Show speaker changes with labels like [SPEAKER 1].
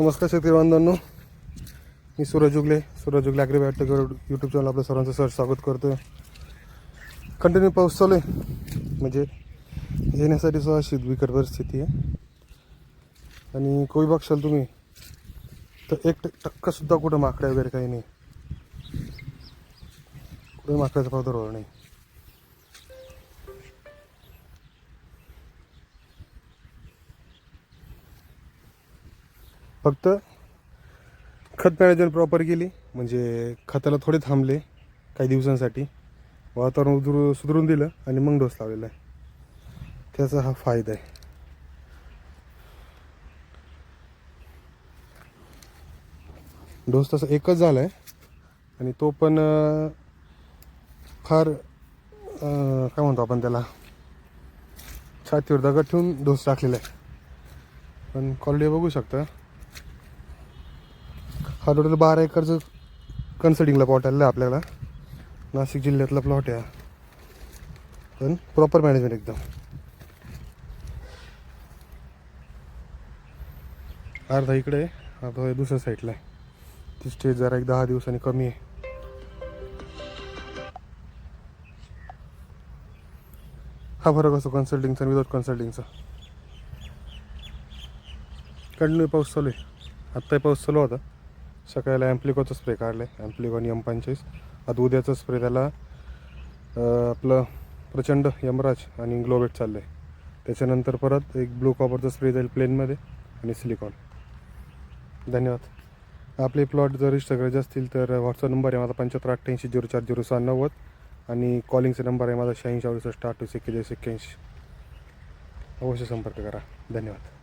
[SPEAKER 1] नमस्कार शेतकरी बांधवांनो. मी Suraj Ugale Suraj Ugale agri biotech YouTube channel आपल्या सर्वांचं सर स्वागत करतो कंटिन्यू पाऊस चालू आहे. म्हणजे येण्यासाठी सुद्धा शीत बिकट परिस्थिती आहे. आणि कोई बघशाल तुम्ही तर एक टक्कासुद्धा कुठं माकड्या वगैरे काही नाही. कुठे माकड्याचा होणार नाही. फक्त खत मॅनेजमेंट प्रॉपर केली. म्हणजे खताला थोडे थांबले काही दिवसांसाठी. वातावरण उधर सुधरून दिलं आणि मग डोस लावलेला आहे. त्याचा हा फायदा आहे. डोस तसा एकच झाला आहे आणि तो पण फार काय म्हणतो आपण त्याला? छातीवर दगड ठेवून डोस टाकलेला आहे. पण क्वालिटी बघू शकता. हा टोटल बारा एकरचं कन्सल्टिंगला प्लॉट आलेला आहे आपल्याला. नाशिक जिल्ह्यातला प्लॉट आहे पण प्रॉपर मॅनेजमेंट एकदम. अर्धा इकडे आहे अर्धा दुसऱ्या साईडला आहे. ती स्टेज जरा एक दहा दिवसांनी कमी आहे. हा फरक असतो कन्सल्टिंगचा विदाउट कन्सल्टिंगचा कंटिन्यू पाऊस चालू आहे. आत्ताही पाऊस चालू होता. सकाळला ॲम्प्लिकोचा स्प्रे काढला आहे ॲम्प्लिको आणि एम पंचवीस आता उद्याचा स्प्रे त्याला आपलं प्रचंड यमराज आणि ग्लोबेट चाललं आहे त्याच्यानंतर परत एक ब्लू कॉपरचा स्प्रे जाईल प्लेनमध्ये आणि सिलिकॉन. धन्यवाद. आपले प्लॉट जर रजिस्टर असतील तर व्हॉट्सअप नंबर आहे माझा पंच्याहत्तर अठ्ठ्याऐंशी झिरो चार झिरो सहा नव्वद आणि कॉलिंगचा नंबर आहे माझा शहाऐंशी अडुसष्ट अठ्ठावीस एक्केचाळीस एक्क्याऐंशी. अवश्य संपर्क करा. धन्यवाद.